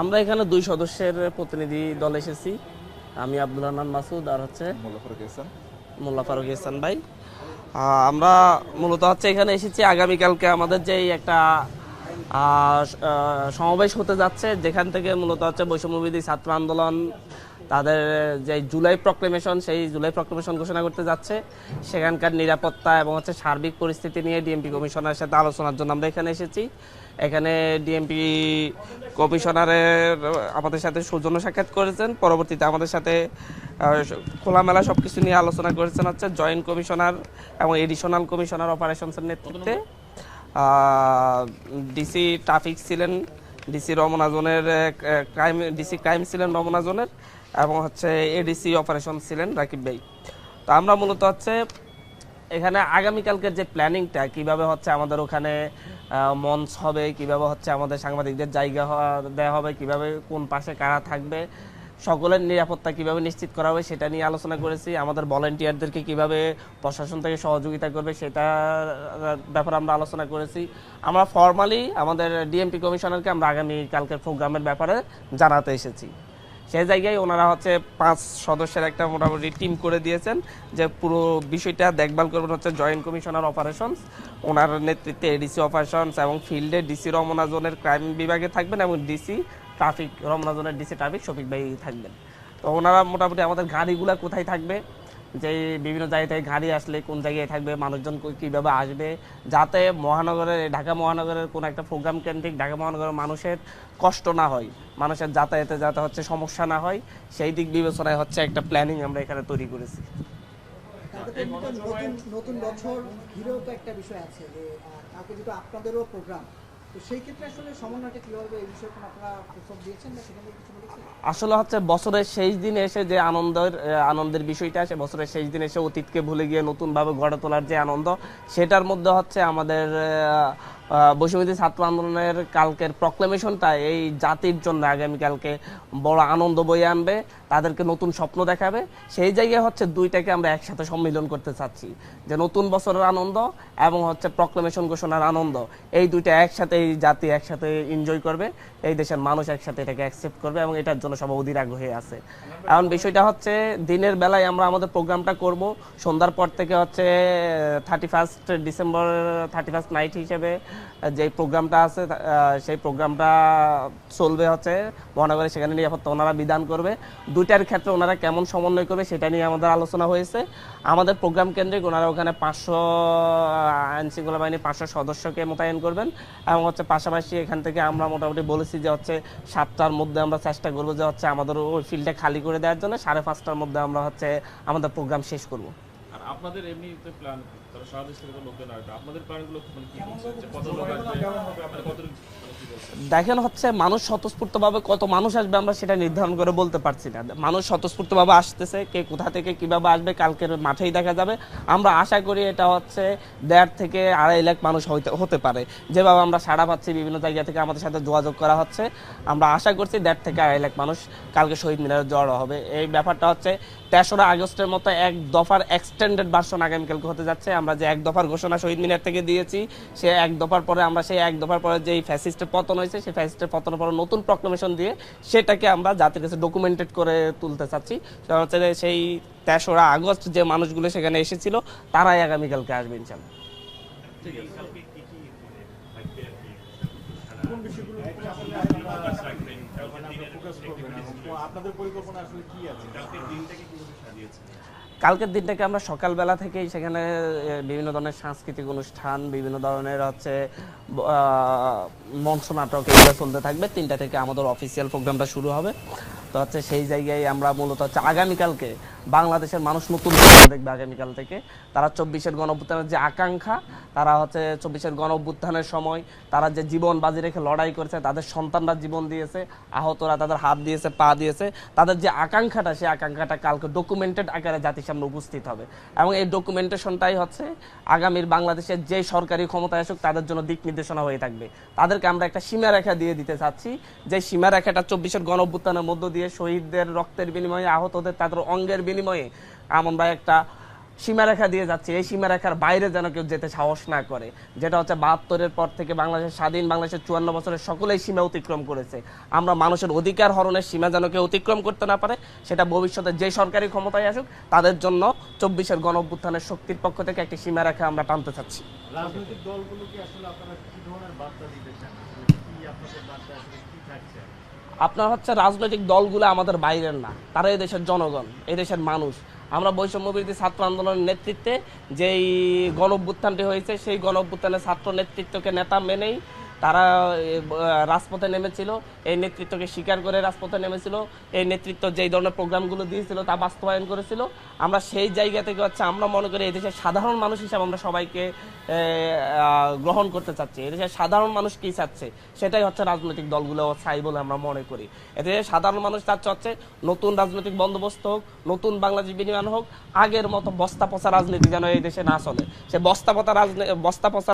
আমরা এখানে দুই সদস্যের প্রতিনিধি দল এসেছি। আমি আব্দুল হান্নান মাসুদ আর হচ্ছে মোল্লা ফারুক ইহসান। ভাই। আমরা মূলত হচ্ছে এখানে এসেছি। আগামীকালকে আমাদের যে একটা সমাবেশ হতে যাচ্ছে যেখান থেকে মূলত হচ্ছে বৈষম্যবিধি ছাত্র আন্দোলন তাদের যে জুলাই প্রক্লেমেশন সেই জুলাই প্রক্লেমেশন ঘোষণা করতে যাচ্ছে। সেখানকার নিরাপত্তা এবং হচ্ছে সার্বিক পরিস্থিতি নিয়ে ডিএমপি কমিশনারের সাথে আলোচনার জন্য আমরা এখানে এসেছি। এখানে ডিএমপি কমিশনারের, আমাদের সাথে সৌজন্য সাক্ষাৎ করেছেন। পরবর্তীতে আমাদের সাথে খোলামেলা সব কিছু নিয়ে আলোচনা করেছেন হচ্ছে জয়েন্ট কমিশনার এবং এডিশনাল কমিশনার অপারেশনসের নেতৃত্বে। ডিসি ট্রাফিক ছিলেন ডিসি রমনা জোনের ক্রাইম ডিসি ক্রাইম ছিলেন রমনা জোনের। এবং হচ্ছে এডিসি অপারেশন ছিলেন রাকিব ভাই। তো আমরা মূলত হচ্ছে এখানে আগামীকালকের যে প্ল্যানিংটা, কীভাবে হচ্ছে আমাদের ওখানে মঞ্চ হবে, কীভাবে হচ্ছে আমাদের সাংবাদিকদের জায়গা দেওয়া হবে, কীভাবে কোন পাশে কারা থাকবে, সকলের নিরাপত্তা কীভাবে নিশ্চিত করা হবে সেটা নিয়ে আলোচনা করেছি। আমাদের ভলেন্টিয়ারদেরকে কীভাবে প্রশাসন থেকে সহযোগিতা করবে সেটা ব্যাপারে আমরা আলোচনা করেছি। আমরা ফর্মালি আমাদের ডিএমপি কমিশনারকে আমরা আগামী কালকের প্রোগ্রামের ব্যাপারে জানাতে এসেছি। সেই জায়গায় ওনারা হচ্ছে পাঁচ সদস্যের একটা মোটামুটি টিম করে দিয়েছেন যে পুরো বিষয়টা দেখভাল করবেন হচ্ছে জয়েন্ট কমিশনার অপারেশনস ওনার নেতৃত্বে এডিসি অপারেশনস এবং ফিল্ডে ডিসি রমনা জোনের ক্রাইম বিভাগে থাকবেন এবং ডিসি ট্রাফিক রমনা জোনের ডিসি ট্রাফিক শফিক ভাই থাকবেন। তো ওনারা মোটামুটি আমাদের গাড়িগুলো কোথায় থাকবে যে বিভিন্ন জায়গায় গাড়ি আসলে কোন জায়গায় থাকবে, মানুষজন কীভাবে আসবে, যাতে মহানগরের, ঢাকা মহানগরের কোনো একটা প্রোগ্রাম কেন্দ্রিক ঢাকা মহানগরের মানুষের কষ্ট না হয়, মানুষের যাতায়াতে যাতে হচ্ছে সমস্যা না হয়, সেই দিক বিবেচনায় হচ্ছে একটা প্ল্যানিং আমরা এখানে তৈরি করেছি। নতুন বছর ঘিরেও তো একটা বিষয় আছে যে যেহেতু আপনাদেরও প্রোগ্রাম আসলে হচ্ছে বছরের শেষ দিনে এসে যে আনন্দের আনন্দের বিষয়টা আসে, বছরের শেষ দিনে এসে অতীতকে ভুলে গিয়ে নতুনভাবে গড়ে তোলার যে আনন্দ, সেটার মধ্যে হচ্ছে আমাদের বৈষম্যবিধি ছাত্র আন্দোলনের কালকের প্রক্লেমেশনটা এই জাতির জন্য আগামীকালকে বড় আনন্দ বয়ে আনবে, তাদেরকে নতুন স্বপ্ন দেখাবে। সেই জায়গায় হচ্ছে দুইটাকে আমরা একসাথে সম্মিলন করতে চাচ্ছি, যে নতুন বছরের আনন্দ এবং হচ্ছে প্রক্লেমেশন ঘোষণার আনন্দ। এই দুইটা একসাথে, এই জাতি একসাথে এনজয় করবে, এই দেশের মানুষ একসাথে এটাকে অ্যাকসেপ্ট করবে এবং এটার জন্য সব অধীর আগ্রহী আছে। এখন বিষয়টা হচ্ছে, দিনের বেলায় আমরা আমাদের প্রোগ্রামটা করব, সন্ধ্যার পর থেকে হচ্ছে thirty first December thirty first night হিসেবে যে প্রোগ্রামটা আছে সেই প্রোগ্রামটা চলবে হচ্ছে মহানগরে, সেখানে নিরাপত্তা ওনারা বিধান করবে। দুইটার ক্ষেত্রে ওনারা কেমন সমন্বয় করবে সেটা নিয়ে আমাদের আলোচনা হয়েছে। আমাদের প্রোগ্রাম কেন্দ্রিক ওনারা ওখানে পাঁচশো আইন শৃঙ্খলা বাহিনী পাঁচশো সদস্যকে মোতায়েন করবেন এবং হচ্ছে পাশাপাশি এখান থেকে আমরা মোটামুটি বলেছি যে হচ্ছে সাতটার মধ্যে আমরা চেষ্টা করব যে হচ্ছে আমাদের ওই ফিল্ডটা খালি করে দেওয়ার জন্য সাড়ে পাঁচটার মধ্যে আমরা হচ্ছে আমাদের প্রোগ্রাম শেষ করব। আপনাদের এমনি প্ল্যান তারা সারা দেশ থেকে তো লোকজন আসবে। আপনাদের প্ল্যানগুলো মানে কি কত লোক আসবে? আপনারা কত মানে দেখেন হচ্ছে মানুষ স্বতঃস্ফূর্তভাবে কত মানুষ আসবে আমরা সেটা নির্ধারণ করে বলতে পারছি না। মানুষ স্বতঃস্ফূর্তভাবে আসতেছে কে কোথা থেকে কীভাবে আসবে কালকের মাঠেই দেখা যাবে। আমরা আশা করি এটা হচ্ছে দেড় থেকে আড়াই লাখ মানুষ হতে পারে। যেভাবে আমরা সাড়া পাচ্ছি বিভিন্ন জায়গা থেকে আমাদের সাথে যোগাযোগ করা হচ্ছে। আমরা আশা করছি দেড় থেকে আড়াই লাখ মানুষ কালকে শহীদ মিনারে জড়ো হবে। এই ব্যাপারটা হচ্ছে তেসরা আগস্টের মতো এক দফার এক্সটেন্ডেড ভার্সন আগামীকালকে হতে যাচ্ছে। আমরা যে এক দফার ঘোষণা শহীদ মিনার থেকে দিয়েছি, সে এক দফার পরে আমরা সেই এক দফার পরে যেই ফ্যাসিস্টের পতন হয়েছে, সেই ফ্যাসিস্টের পতনের পরে নতুন প্রক্লেমেশন দিয়ে সেটাকে আমরা জাতির কাছে ডকুমেন্টেড করে তুলতে চাচ্ছি। হচ্ছে সেই তেসরা আগস্ট যে মানুষগুলো সেখানে এসেছিল, তারাই আগামীকালকে আসবে ইনশাল্লাহ আপনাদের পরিকল্পনা আসলে কি আছে? কালকের দিনটাকে আমরা সকালবেলা থেকেই সেখানে বিভিন্ন ধরনের সাংস্কৃতিক অনুষ্ঠান, বিভিন্ন ধরনের হচ্ছে মঞ্চ নাটক এগুলো চলতে থাকবে। তিনটা থেকে আমাদের অফিসিয়াল প্রোগ্রামটা শুরু হবে। তো হচ্ছে সেই জায়গায় আমরা মূলত হচ্ছে আগামীকালকে বাংলাদেশের মানুষ নতুন দেখবে আগামীকাল থেকে। তারা চব্বিশের গণঅভ্যুত্থানের যে আকাঙ্ক্ষা, তারা হচ্ছে চব্বিশের গণঅভ্যুত্থানের সময় তারা যে জীবন বাজি রেখে লড়াই করেছে, তাদের সন্তানরা জীবন দিয়েছে, আহতরা তাদের হাত দিয়েছে, পা দিয়েছে। তাদের যে আকাঙ্ক্ষাটা, সেই আকাঙ্ক্ষাটা কালকে ডকুমেন্টেড আকারে জাতির সামনে উপস্থিত হবে। এবং এই ডকুমেন্টেশনটাই হচ্ছে আগামীর বাংলাদেশের যে সরকারি ক্ষমতায় আসুক, তাদের জন্য দিক নির্দেশনা হয়ে থাকবে। তাদেরকে আমরা একটা সীমারেখা দিয়ে দিতে চাচ্ছি, যে সীমারেখাটা চব্বিশের গণ অভ্যুত্থানের মধ্য দিয়ে শহীদদের রক্তের বিনিময়ে আহতদের, তাদের অঙ্গের বিনিময়ে আমরা একটা সীমারেখা দিয়ে যাচ্ছি। এই সীমারেখার বাইরে যেন কেউ যেতে সাহস না করে। যেটা হচ্ছে বাহাত্তরের পর থেকে বাংলাদেশের স্বাধীন বাংলাদেশের চুয়ান্ন বছরের সকলেই সীমা অতিক্রম করেছে। আমরা মানুষের অধিকার হরণের সীমা যেন কেউ অতিক্রম করতে না পারে, সেটা ভবিষ্যতে যে সরকারি ক্ষমতায় আসুক, তাদের জন্য চব্বিশের গণ অভ্যুত্থানের শক্তির পক্ষ থেকে একটি সীমারেখা আমরা টানতে চাচ্ছি। রাজনৈতিক দলগুলোকে আসলে আপনারা কি ধরনের বার্তা দিতে চান? আপনার হচ্ছে রাজনৈতিক দলগুলো আমাদের বাইরের না। তারা এই দেশের জনগণ, এই দেশের মানুষ। আমরা বৈষম্য বিরোধী ছাত্র আন্দোলনের নেতৃত্বে যেই গণ হয়েছে, সেই গণ ছাত্র নেতৃত্বকে নেতা মেনেই তারা রাজপথে নেমেছিল, এই নেতৃত্বকে স্বীকার করে রাজপথে নেমেছিল, এই নেতৃত্ব যেই ধরনের প্রোগ্রামগুলো দিয়েছিল তা বাস্তবায়ন করেছিল। আমরা সেই জায়গা থেকে হচ্ছে, আমরা মনে করি এই দেশের সাধারণ মানুষ হিসাবে আমরা সবাইকে গ্রহণ করতে চাচ্ছি। এদেশের সাধারণ মানুষ কি চাচ্ছে? সেটাই হচ্ছে রাজনৈতিক দলগুলো চাই বলে আমরা মনে করি। এদেশের সাধারণ মানুষ চাচ্ছে হচ্ছে, নতুন রাজনৈতিক বন্দোবস্ত হোক, নতুন বাংলাদেশ বিনিময় হোক, আগের মতো বস্তা পচা রাজনীতি যেন এই দেশে না চলে। সে বস্তা পচা রাজনীতি বস্তা পচা